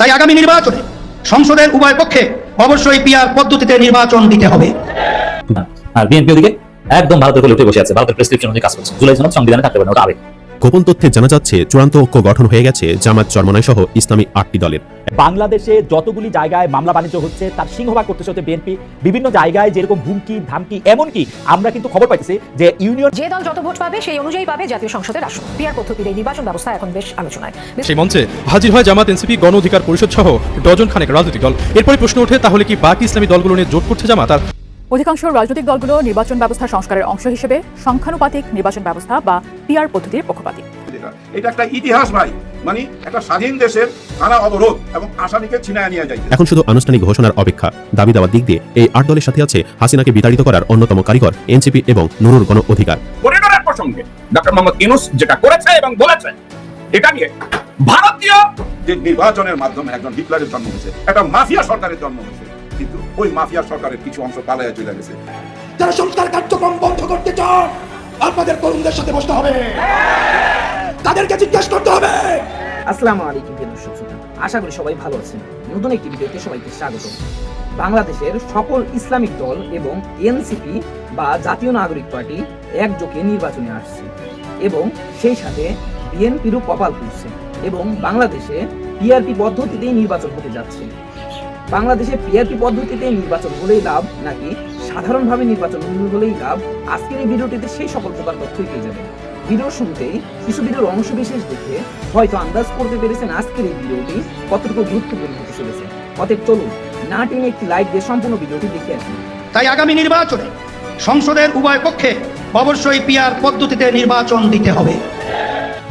তাই আগামী নির্বাচনে সংসদের উভয় পক্ষে অবশ্যই পিয়ার পদ্ধতিতে নির্বাচন দিতে হবে। আর বিএনপি ওদিকে একদম ভারতের উঠে বসে আছে। ভারতের প্রেসক্রিপশন অনুযায়ী কাজ করছে। জুলাই সংবিধানে থাকতে পারে না, ওটা আবেগ। গোপন তথ্যে জানা যাচ্ছে চূড়ান্ত ঐক্য গঠন হয়ে গেছে জামাত চরমনাই সহ ইসলামী আটটি দলের। বাংলাদেশে যতগুলি জায়গায় মামলা বাণিজ্য হচ্ছে তার সিংহভাগ করতেছে হচ্ছে বিএনপি বিভিন্ন জায়গায় যেরকম হুমকি ধামকি এমনকি আমরা কিন্তু খবর পাইতেছি যে ইউনিয়ন যে দল যত ভোট পাবে সেই অনুযায়ী পাবে জাতীয় সংসদের আসন। পিয়ার পদ্ধতির এই নির্বাচন ব্যবস্থা এখন বেশ আলোচনায়। সেই মঞ্চে হাজির হয় জামাত এনসিপি গণ অধিকার পরিষদ সহ ডজন খানেক রাজনৈতিক দল। এরপরে প্রশ্ন ওঠে তাহলে কি বাকি ইসলামী দলগুলো নিয়ে জোট করছে জামাত? আর অধিকাংশ রাজনৈতিক দলগুলো নির্বাচন ব্যবস্থা সংস্কারের অংশ হিসেবে সংখ্যানুপাতিক নির্বাচন ব্যবস্থা বা পিআর পদ্ধতির পক্ষপাতী। এটা একটা ইতিহাস ভাই মানে একটা স্বাধীন দেশের থানা অবরোধ এবং আসামিকে ছিনায় নিয়ে যাইতে। এখন শুধু আনুষ্ঠানিক ঘোষণার অপেক্ষা দাবি দেওয়ার দিক দিয়ে এই আট দলের সাথে আছে হাসিনাকে বিতাড়িত করার অন্যতম কারিগর এনসিপি এবং নুরুর গণ অধিকার। করিডোরের প্রসঙ্গে ডক্টর মোহাম্মদ ইউনুস যেটা করেছে এবং বলেছে এটা নিয়ে ভারতীয় যে নির্বাচনের মাধ্যমে একজন হিটলারের জন্ম হয়েছে একটা মাফিয়া সরকারের জন্ম হয়েছে। কিন্তু ওই মাফিয়া সরকারের কিছু অংশ পালাইয়া চলে গেছে। যারা সংস্কার কার্যক্রম বন্ধ করতে চান আপনাদের তরুণদের সাথে বসতে হবে। তাদেরকে জিজ্ঞেস করতে হবে। আসসালামু আলাইকুম প্রিয় দর্শক শ্রোতা। আশা করি সবাই ভালো আছেন। নতুন একটি ভিডিওতে সবাইকে স্বাগত। বাংলাদেশের সকল ইসলামিক দল এবং এনসিপি বা জাতীয় নাগরিক পার্টি একযোগে নির্বাচনে আসছে এবং সেই সাথে বিএনপিরও কপাল পুড়ছে এবং বাংলাদেশে পিআরপি পদ্ধতিতেই নির্বাচন হতে যাচ্ছে। বাংলাদেশে পিআরপি পদ্ধতিতে নির্বাচন হলেই লাভ নাকি সাধারণভাবে নির্বাচন হলেই লাভ? আজকের এই ভিডিওটিতে সেই সকল প্রকার তথ্যই পেয়ে যাবেন। ভিডিওর শুরুতেই কিছু ভিডিওর অংশ বিশেষ দেখে হয়তো আন্দাজ করতে পেরেছেন আজকের এই ভিডিওটি, কতটুকু গুরুত্বপূর্ণ হতে চলেছে। অতএব চলুন, না টেনে একটি লাইক দিয়ে সম্পূর্ণ ভিডিওটি দেখে আসি। তাই আগামী নির্বাচনে সংসদের উভয় পক্ষে অবশ্যই পিআর পদ্ধতিতে নির্বাচন দিতে হবে।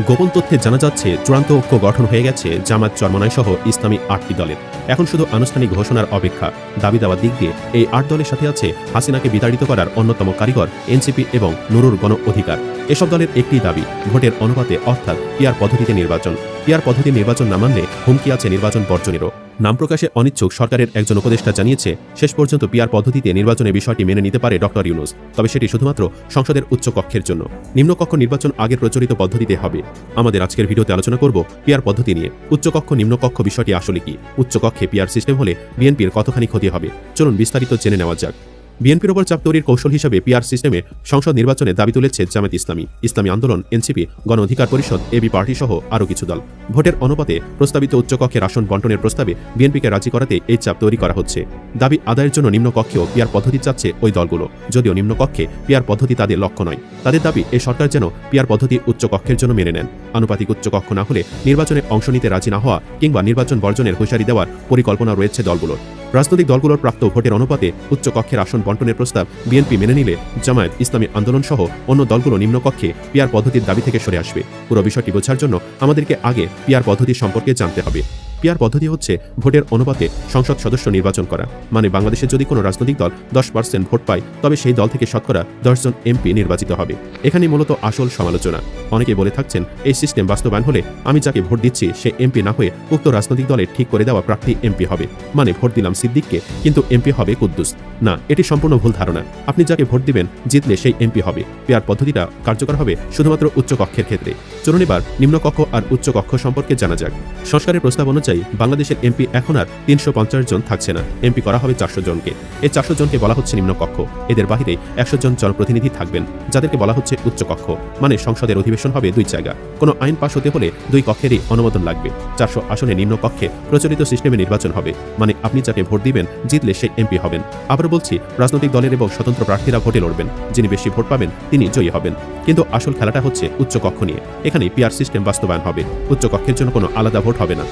গোপন তথ্যে জানা যাচ্ছে, চূড়ান্ত ঐক্য গঠন হয়ে গেছে জামাত চরমনাই সহ ইসলামী আটটি দলের এখন শুধু আনুষ্ঠানিক ঘোষণার অপেক্ষা। দাবি দেওয়ার দিক দিয়ে এই আট দলের সাথে আছে হাসিনাকে বিতাড়িত করার অন্যতম কারিগর এনসিপি এবং নুরুর গণ অধিকার। এসব দলের একটি দাবি, ভোটের অনুপাতে অর্থাৎ পিয়ার পদ্ধতিতে নির্বাচন। পিয়ার পদ্ধতি নির্বাচন না মানলে হুমকি আছে নির্বাচন বর্জনেরও। নাম প্রকাশে অনিচ্ছুক সরকারের একজন উপদেষ্টা জানিয়েছে, শেষ পর্যন্ত পিয়ার পদ্ধতিতে নির্বাচনের বিষয়টি মেনে নিতে পারে ডক্টর ইউনুস, তবে সেটি শুধুমাত্র সংসদের উচ্চ কক্ষের জন্য। নিম্নকক্ষ নির্বাচন আগে প্রচলিত পদ্ধতিতে হবে। আমাদের আজকের ভিডিওতে আলোচনা করব পিয়ার পদ্ধতি নিয়ে। উচ্চকক্ষ নিম্নকক্ষ বিষয়টি আসলে কি? উচ্চকক্ষে পিয়ার সিস্টেম হলে বিএনপির কতখানি ক্ষতি হবে? চলুন বিস্তারিত জেনে নেওয়া যাক। বিএনপির ওপর চাপ তৈরির কৌশল হিসেবে পিআর সিস্টেমে সংসদ নির্বাচনে দাবি তুলেছে জামাত ইসলামী। ইসলামী আন্দোলন, এনসিপি, গণ অধিকার পরিষদ, এবি পার্টি সহ আরও কিছু দল। ভোটের অনুপাতে প্রস্তাবিত উচ্চকক্ষের আসন বন্টনের প্রস্তাবে বিএনপিকে রাজি করাতে এই চাপ তৈরি করা হচ্ছে। দাবি আদায়ের জন্য নিম্নকক্ষেও পিআর পদ্ধতি চাচ্ছে ওই দলগুলো, যদিও নিম্নকক্ষে পিআর পদ্ধতি তাদের লক্ষ্য নয়। তাদের দাবি এই সরকার যেন পিআর পদ্ধতি উচ্চকক্ষের জন্য মেনে নেন। আনুপাতিক উচ্চকক্ষ না হলে নির্বাচনে অংশ নিতে রাজি না হওয়া কিংবা নির্বাচন বর্জনের হুঁশিয়ারি দেওয়ার পরিকল্পনা রয়েছে দলগুলোর। রাজনৈতিক দলগুলোর প্রাপ্ত ভোটের অনুপাতে উচ্চ কক্ষের আসন বন্টনের প্রস্তাব বিএনপি মেনে নিলে জামায়াত ইসলামী আন্দোলন সহ অন্য দলগুলো নিম্নকক্ষে পিয়ার পদ্ধতির দাবি থেকে সরে আসবে। পুরো বিষয়টি বোঝার জন্য আমাদেরকে আগে পিয়ার পদ্ধতি সম্পর্কে জানতে হবে। পিয়ার পদ্ধতি হচ্ছে ভোটের অনুপাতে সংসদ সদস্য নির্বাচন করা। মানে বাংলাদেশে যদি কোনো রাজনৈতিক দল দশ পার্সেন্ট ভোট পায়, তবে সেই দল থেকে শতকরা দশজন এমপি নির্বাচিত হবে। এখানে মূলত আসল সমালোচনা। অনেকে বলে থাকছেন, এই সিস্টেম বাস্তবায়ন হলে আমি যাকে ভোট দিচ্ছি, সে এমপি না হয়ে উক্ত রাজনৈতিক দলের ঠিক করে দেওয়া প্রার্থী এমপি হবে। মানে ভোট দিলাম সিদ্দিককে, কিন্তু এমপি হবে কুদ্দুস। না, এটি সম্পূর্ণ ভুল ধারণা। আপনি যাকে ভোট দিবেন, জিতলে সেই এমপি হবে। পেয়ার পদ্ধতিটা কার্যকর হবে শুধুমাত্র উচ্চ কক্ষের ক্ষেত্রে। চলুন এবার নিম্নকক্ষ আর উচ্চ কক্ষ সম্পর্কে জানা যাক। সংস্কারের প্রস্তাব অনুযায়ী বাংলাদেশের এমপি এখন আর তিনশো পঞ্চাশ জন থাকছে না। এমপি করা হবে চারশো জনকে। এই চারশো জনকে বলা হচ্ছে নিম্নকক্ষ। এদের বাহিরে একশো জন জনপ্রতিনিধি থাকবেন, যাদেরকে বলা হচ্ছে উচ্চকক্ষ। মানে সংসদের অধিবেশন হবে দুই জায়গা। কোনো আইন পাশ হতে হলে দুই কক্ষেরই অনুমোদন লাগবে। চারশো আসনে নিম্নকক্ষে প্রচলিত সিস্টেমে নির্বাচন হবে। মানে আপনি যাকে ভোট দিবেন, জিতলে সেই এমপি হবেন। আবার বলছি, রাজনৈতিক দলের এবং স্বতন্ত্র প্রার্থীরা ভোটে লড়বেন। যিনি বেশি ভোট পাবেন, তিনি জয়ী হবেন। কিন্তু আসল খেলাটা হচ্ছে উচ্চকক্ষ নিয়ে। এখানে পিআর সিস্টেম বাস্তবায়ন হবে। উচ্চকক্ষের জন্য কোনো আলাদা ভোট হবে না।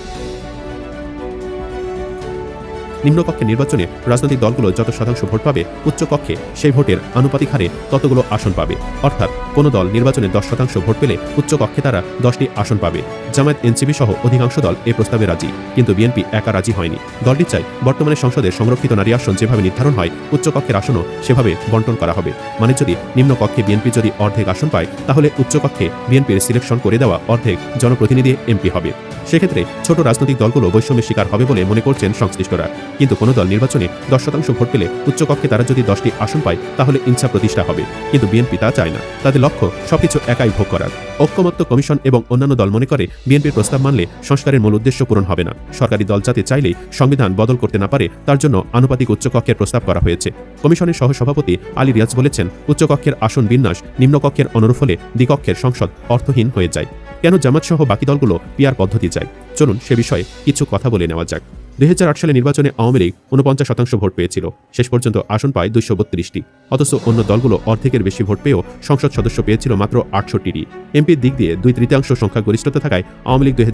নিম্নকক্ষে নির্বাচনে রাজনৈতিক দলগুলো যত শতাংশ ভোট পাবে, উচ্চকক্ষে সেই ভোটের আনুপাতিক হারে ততগুলো আসন পাবে। অর্থাৎ কোনো দল নির্বাচনে দশ শতাংশ ভোট পেলে উচ্চকক্ষে তারা দশটি আসন পাবে। জামায়াত, এনসিপি সহ অধিকাংশ দল এই প্রস্তাবে রাজি, কিন্তু বিএনপি একা রাজি হয়নি। দলটি চাই বর্তমানে সংসদের সংরক্ষিত নারী আসন যেভাবে নির্ধারণ হয়, উচ্চকক্ষের আসনও সেভাবে বন্টন করা হবে। মানে যদি নিম্নকক্ষে বিএনপি যদি অর্ধেক আসন পায়, তাহলে উচ্চকক্ষে বিএনপির সিলেকশন করে দেওয়া অর্ধেক জনপ্রতিনিধি এমপি হবে। সেক্ষেত্রে ছোট রাজনৈতিক দলগুলো বৈষম্যের শিকার হবে বলে মনে করছেন সংশ্লিষ্টরা। কিন্তু কোনো দল নির্বাচনে দশ শতাংশ ভোট পেলে উচ্চকক্ষে তারা যদি দশটি আসন পায়, তাহলে ইনসা প্রতিষ্ঠা হবে। কিন্তু বিএনপি তা চায় না। তাদের লক্ষ্য সবকিছু একাই ভোগ করার। ঐক্যমত্য কমিশন এবং অন্যান্য দল মনে করে বিএনপির প্রস্তাব মানলে সংস্কারের মূল উদ্দেশ্য পূরণ হবে না। সরকারি দল যাতে চাইলেই সংবিধান বদল করতে না পারে, তার জন্য আনুপাতিক উচ্চকক্ষের প্রস্তাব করা হয়েছে। কমিশনের সহসভাপতি আলী রিয়াজ বলেছেন উচ্চকক্ষের আসন বিন্যাস নিম্নকক্ষের অনুরূপ হলে দ্বিকক্ষের সংসদ অর্থহীন হয়ে যায়। কেন জামাতসহ বাকি দলগুলো পিয়ার পদ্ধতি চায়? চলুন সে বিষয়ে কিছু কথা বলে নেওয়া যাক। দুই সালে নির্বাচনে আওয়ামী লীগ উনপঞ্চাশ শতাংশ ভোট পেয়েছিল। শেষ পর্যন্ত আসন পায় দুইশো বত্রিশটি। অথচ অন্য দলগুলো অর্ধেকের বেশি ভোট পেয়েও সংসদ সদস্য পেয়েছিল মাত্র আটষট্টিটি। এমপির দিক দিয়ে দুই তৃতীয়াংশ সংখ্যাগরিষ্ঠতা থাকায় আওয়ামী লীগ দুই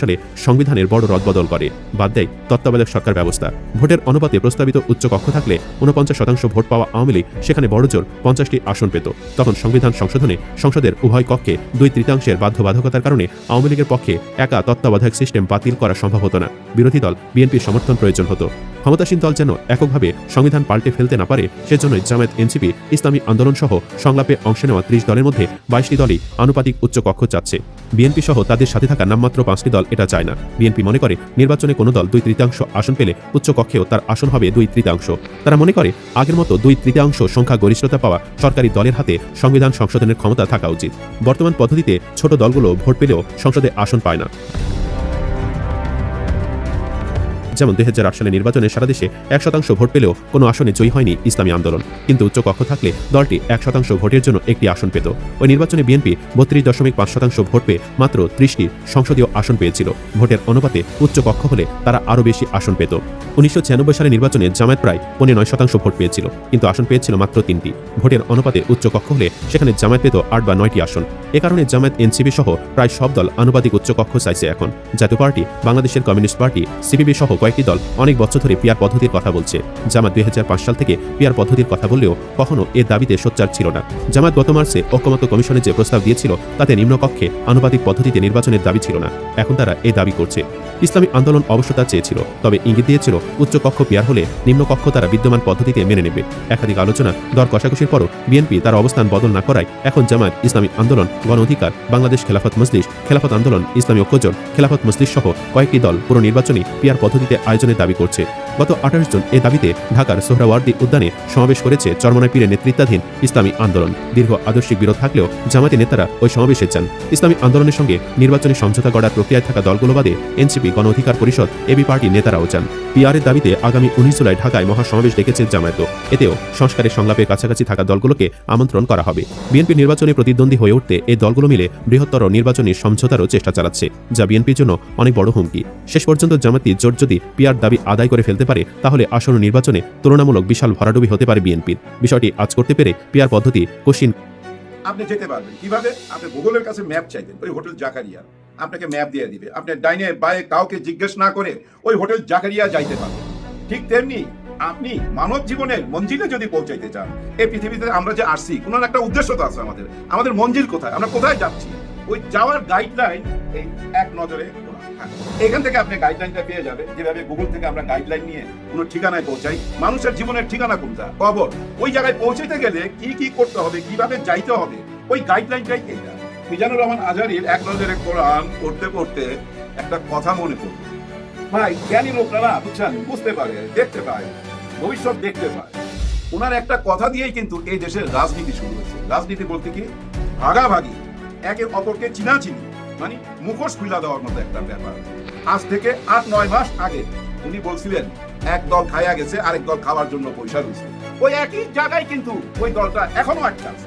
সালে সংবিধানের বড় রদবদল করে। বাদ দেয় তত্ত্বাবধায়ক সরকার ব্যবস্থা। ভোটের অনুপাতে প্রস্তাবিত উচ্চ কক্ষ থাকলে উনপঞ্চাশ শতাংশ ভোট পাওয়া আওয়ামী লীগ সেখানে বড়জোর পঞ্চাশটি আসন পেত। তখন সংবিধান সংশোধনে সংসদের উভয় কক্ষে দুই তৃতীয়াংশের বাধ্যবাধকতার কারণে আওয়ামী লীগের পক্ষে একা তত্ত্বাবধায়ক সিস্টেম বাতিল করা সম্ভব হতো না। বিরোধী দল বিএনপির সমর্থন প্রয়োজন হতো। ক্ষমতাসীন দল যেন এককভাবে সংবিধান পাল্টে ফেলতে না পারে, সেজন্যই জামায়াত এনসিপি, ইসলামী আন্দোলন সহ সংলাপে অংশ নেওয়া ত্রিশ দলের মধ্যে বাইশটি দলই আনুপাতিক উচ্চ কক্ষ চাচ্ছে। বিএনপি সহ তাদের সাথে থাকা নামমাত্র পাঁচটি দল এটা চায় না। বিএনপি মনে করে, নির্বাচনে কোনো দল দুই তৃতীয়াংশ আসন পেলে উচ্চ কক্ষেও তার আসন হবে দুই তৃতীয়াংশ। তারা মনে করে, আগের মতো দুই তৃতীয়াংশ সংখ্যা গরিষ্ঠতা পাওয়া সরকারি দলের হাতে সংবিধান সংশোধনের ক্ষমতা থাকা উচিত। বর্তমান পদ্ধতিতে ছোট দলগুলো ভোট পেলেও সংসদে আসন পায় না। যেমন দুই সালে নির্বাচনে সারা দেশে এক শতাংশ ভোট পেলেও কোনো আসনে জয়ী হয়নি ইসলামী আন্দোলন। কিন্তু উচ্চ কক্ষ থাকলে দলটি এক শতাংশ ভোটের জন্য একটি আসন পেত। ওই নির্বাচনে বিএনপি বত্রিশ দশমিক পাঁচ শতাংশ ভোট পেয়ে মাত্র ত্রিশটি সংসদীয় আসন পেয়েছিল। ভোটের অনুপাতে উচ্চ কক্ষ হলে তারা আরও বেশি আসন পেত। উনিশশো ছিয়ানব্বই সালে নির্বাচনে জামায়াত প্রায় পনেরো নয় শতাংশ ভোট পেয়েছিল, কিন্তু আসন পেয়েছিল মাত্র তিনটি। ভোটের অনুপাতে উচ্চ কক্ষ হলে সেখানে জামায়াত পেত আট বা নয়টি আসন। এ কারণে জামায়াত এনসিপি সহ প্রায় সব দল আনুপাতিক উচ্চ কক্ষ চাইছে এখন। জাতীয় পার্টি, বাংলাদেশের কমিউনিস্ট পার্টি, সিপিবি সহ কয়েকটি দল অনেক বছর ধরে পিয়ার পদ্ধতির কথা বলছে। জামাত দুই হাজার পাঁচ সাল থেকে পিয়ার পদ্ধতির কথা বললেও কখনো এ দাবিতে সোচ্চার ছিল না। জামাত গত মার্চে ঐক্যমত্য কমিশনে যে প্রস্তাব দিয়েছিল, তাতে নিম্নকক্ষে আনুপাতিক পদ্ধতিতে নির্বাচনের দাবি ছিল না। এখন তারা এই দাবি করছে। ইসলামী আন্দোলন অবশ্য তা চেয়েছিল, তবে ইঙ্গিত দিয়েছিল উচ্চ কক্ষ পিয়ার হলে নিম্নকক্ষ তারা বিদ্যমান পদ্ধতিতে মেনে নেবে। একাধিক আলোচনা, দর কষাকষির পরও বিএনপি তার অবস্থান বদল না করায় এখন জামায়াত ইসলামী আন্দোলন, গণ অধিকার, বাংলাদেশ খেলাফত মজলিস, খেলাফত আন্দোলন, ইসলামী ঐক্যজোট, খেলাফত মজলিস সহ কয়েকটি দল পুরো নির্বাচনী পিয়ার পদ্ধতিতে আয়োজনের দাবি করছে। গত আঠাশ জন এ দাবিতে ঢাকার সোহরাওয়ার্দী উদ্যানে সমাবেশ করেছে চরমনাই পীরের নেতৃত্বাধীন ইসলামী আন্দোলন। দীর্ঘ আদর্শিক বিরোধ থাকলেও জামাতি নেতারা ওই সমাবেশে যান। ইসলামী আন্দোলনের সঙ্গে নির্বাচনী সমঝোতা গড়ার প্রক্রিয়ায় থাকা দলগুলো বাদে এনসিপি, গণ অধিকার পরিষদ, এবি পার্টির নেতারাও যান। পিআরের দাবিতে আগামী উনিশ জুলাই ঢাকায় মহাসমাবেশ ডেকেছে জামায়াত। এতেও সংস্কারের সংলাপের কাছাকাছি থাকা দলগুলোকে আমন্ত্রণ করা হবে। বিএনপি নির্বাচনে প্রতিদ্বন্দ্বী হয়ে উঠতে এই দলগুলো মিলে বৃহত্তর নির্বাচনী সমঝোতারও চেষ্টা চালাচ্ছে, যা বিএনপির জন্য অনেক বড় হুমকি। শেষ পর্যন্ত জামাতি জোট যদি পিআর দাবি আদায় করে ফেলতে পারে, তাহলে আসন্ন নির্বাচনে তুলনামূলক বিশাল ভরাডুবি হতে পারে বিএনপির। বিষয়টি আজ করতে পেরে পিআর পদ্ধতি কশিন আপনি যেতে পারবেন। কীভাবে? আপনি গুগলের কাছে ম্যাপ চাইবেন ওই হোটেল জাকারিয়া। আপনাকে ম্যাপ দিয়ে দিবে। আপনি ডাইনে বায়ে কাউকে জিজ্ঞেস না করে ওই হোটেল জাকারিয়া যাইতে পারবেন। ঠিক তেমনি আপনি মানব জীবনের মঞ্জিলে যদি পৌঁছাইতে চান এই পৃথিবীতে আমরা যে আসছি, কোনো একটা উদ্দেশ্য তো আছে আমাদের। আমাদের মঞ্জিল কোথায়? আমরা কোথায় যাচ্ছি? ওই যাওয়ার গাইডলাইন এই এক নজরে এখান থেকে আপনি গাইডলাইনটা পেয়ে যাবেন। যেভাবে গুগল থেকে আমরা গাইডলাইন নিয়ে কোনো ঠিকানায় পৌঁছাই, মানুষের জীবনের ঠিকানা কোনটা? কবর ওই জায়গায় পৌঁছাতে গেলে কি কি করতে হবে, কীভাবে যাইতে হবে, ওই গাইডলাইনটাই এইটা মিজানুর রহমান আজারির এক নজরে কোরআন পড়তে পড়তে একটা কথা মনে পড়ল। ভাই, জ্ঞানী লোকরা না, বুঝছেন? বুঝতে পারে, দেখতে পায়, ভবিষ্যৎ দেখতে পায়। ওনার একটা কথা দিয়েই কিন্তু এই দেশের রাজনীতি শুরু হয়েছে। রাজনীতি বলতে কি? ভাগাভাগি। একে অপরকে চিনাচিনি। মানে মুখোশ খুলা দেওয়ার মতো একটা ব্যাপার। আজ থেকে আট, নয় মাস আগে উনি বলছিলেন, এক দল খাইয়া গেছে, আরেক দল খাওয়ার জন্য পয়সা রয়েছে। ওই একই জায়গায় কিন্তু ওই দলটা এখনও আটকা আছে।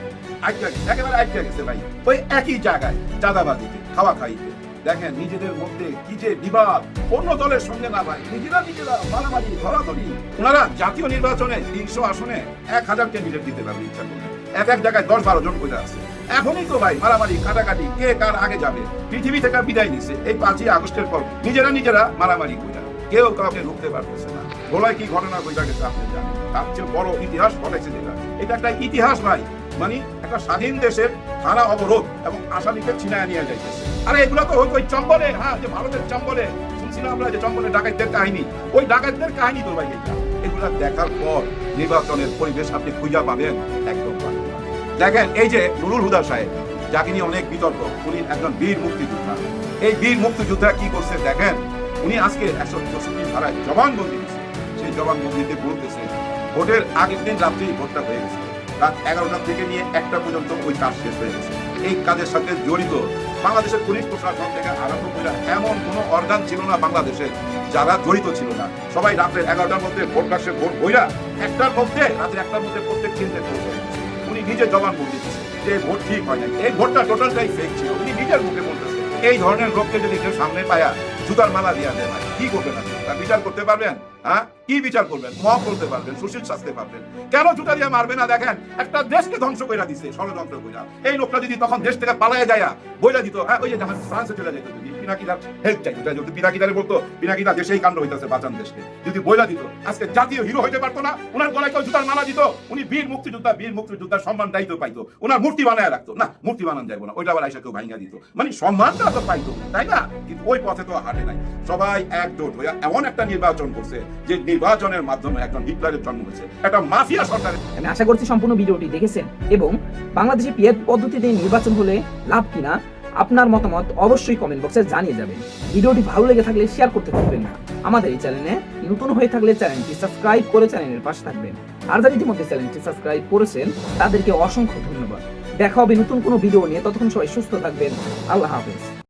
একেবারে আটকা গেছে ভাই। ওই একই জায়গায় চাঁদাবাজিতে, খাওয়া খাইতে। দেখেন নিজেদের মধ্যে কি যে বিবাদ। অন্য দলের সঙ্গে না ভাই, নিজেরা নিজেরা মারামারি, ধরাধরি। ওনারা জাতীয় নির্বাচনে তিনশো আসনে এক হাজার ক্যান্ডিডেট দিতে পারবে, ইচ্ছা করলে। এক এক জায়গায় দশ বারো জন করে আছে। এখনই তো ভাই, মারামারি, কাটাকাটি, কে কার আগে যাবে? পৃথিবী থেকে বিদায় নিছে, এই পাঁচই আগস্টের পর। নিজেরা নিজেরা মারামারি কইরা, কেউ কাউকে রুখতে পারতেছে না। গোলায় কি ঘটনা ঘটা গেছে আপনি জানেন? তার চেয়ে বড় ইতিহাস ঘটেছে যেটা। এটা একটা ইতিহাস ভাই মানে একটা স্বাধীন দেশের ধারা অবরোধ এবং আসামিকে ছিনায় নিয়ে যাইতেছে। আরে এগুলো তো ওই চম্বলে হ্যাঁ যে ভারতের চম্বলে। শুনছিলাম আমরা যে চম্বলে ডাকাতদের কাহিনী। ওই ডাকাতদের কাহিনী তো ভাই এগুলা দেখার পর নির্বাচনের পরিবেশ আপনি খুঁজা পাবেন। একদম। দেখেন, এই যে নুরুল হুদা সাহেব, যাকে নিয়ে অনেক বিতর্ক, উনি একজন বীর মুক্তিযোদ্ধা। এই বীর মুক্তিযোদ্ধা কি করছে দেখেন, উনি আজকে একশো চৌষট্টি ধারায় জবানবন্দি দিচ্ছে সেই জবানবন্দিতে বলতেছে, ভোটের আগের দিন রাত্রেই ভোটটা হয়ে গেছে। রাত এগারোটা থেকে নিয়ে একটা পর্যন্ত ওই কাজ শেষ হয়ে গেছে। এই কাজের সাথে জড়িত বাংলাদেশের পুলিশ প্রশাসন থেকে আরম্ভ করে এমন কোনো অর্গান ছিল না বাংলাদেশে যারা জড়িত ছিল না। সবাই রাত্রে এগারোটার মধ্যে ভোট কাশে ভোট বইরা একটার মধ্যে, রাত্রে একটার মধ্যে প্রত্যেক কেন্দ্রে পৌঁছে নিজে জবানবন্দি দিচ্ছে। যে ভোট ঠিক হয় এই ভোটটা টোটালটাই ফেক ছিল। উনি নিজের মুখে বলতেছে এই ধরনের লোককে যদি কেউ সামনে পায়া জুতার মালা দিয়া দেয় না কি করবেন আপনি? তা বিচার করতে পারবেন? হ্যাঁ? কি বিচার করবেন? মহ করতে পারবেন, সুশীল শাস্তে পারবেন। কেন জুতা দিয়ে মারবে না দেখেন? একটা দেশকে ধ্বংস করে দিছে, ষড়যন্ত্র কইরা। এই লোকটা যদি তখন দেশ থেকে পালায় যায়, বইলা দিত হ্যাঁ ওই যে যখন ফ্রান্সে চলে যেত যদি, পিনাকিদার হেল্প যদি পিনাকিদারে বলতো দেশেই কাণ্ড হইতাছে, বাঁচান দেশকে। যদি বইলা দিত, আজকে জাতীয় হিরো হইতে পারতো না, ওনার গলায় কেউ জুতার মালা দিত, উনি বীর মুক্তিযোদ্ধা, বীর মুক্তিযোদ্ধার সম্মান দায়িত্ব পাইতো। ওনার মূর্তি বানায় রাখতো। না, মূর্তি বানান যাইবো না, ওইটা আবার আইসা কেউ ভাঙ্গা দিত। মানে সম্মানটা তো পাইতো, তাই না? কিন্তু ওই পথে তো হাঁটে নাই। সবাই একজোট হইয়া এমন একটা নির্বাচন করছে যে নির্বাচনের মাধ্যমে একজন হিটলারের জন্ম হয়েছে। একটা মাফিয়া সরকারের আমি আশা করছি সম্পূর্ণ ভিডিওটি দেখেছেন এবং বাংলাদেশে পিয়ার পদ্ধতিতে নির্বাচন হলে লাভ কিনা আপনার মতামত অবশ্যই কমেন্ট বক্সে জানিয়ে যাবেন। ভিডিওটি ভালো লেগে থাকলে শেয়ার করতে ভুলবেন না। আমাদের এই চ্যানেলে নতুন হয়ে থাকলে চ্যানেলটি সাবস্ক্রাইব করে চ্যানেলের পাশে থাকবেন। আর যারা ইতিমধ্যে চ্যানেলটি সাবস্ক্রাইব করেছেন, তাদেরকে অসংখ্য ধন্যবাদ। দেখা হবে নতুন কোনো ভিডিও নিয়ে। ততক্ষণ সবাই সুস্থ থাকবেন। আল্লাহ হাফেজ।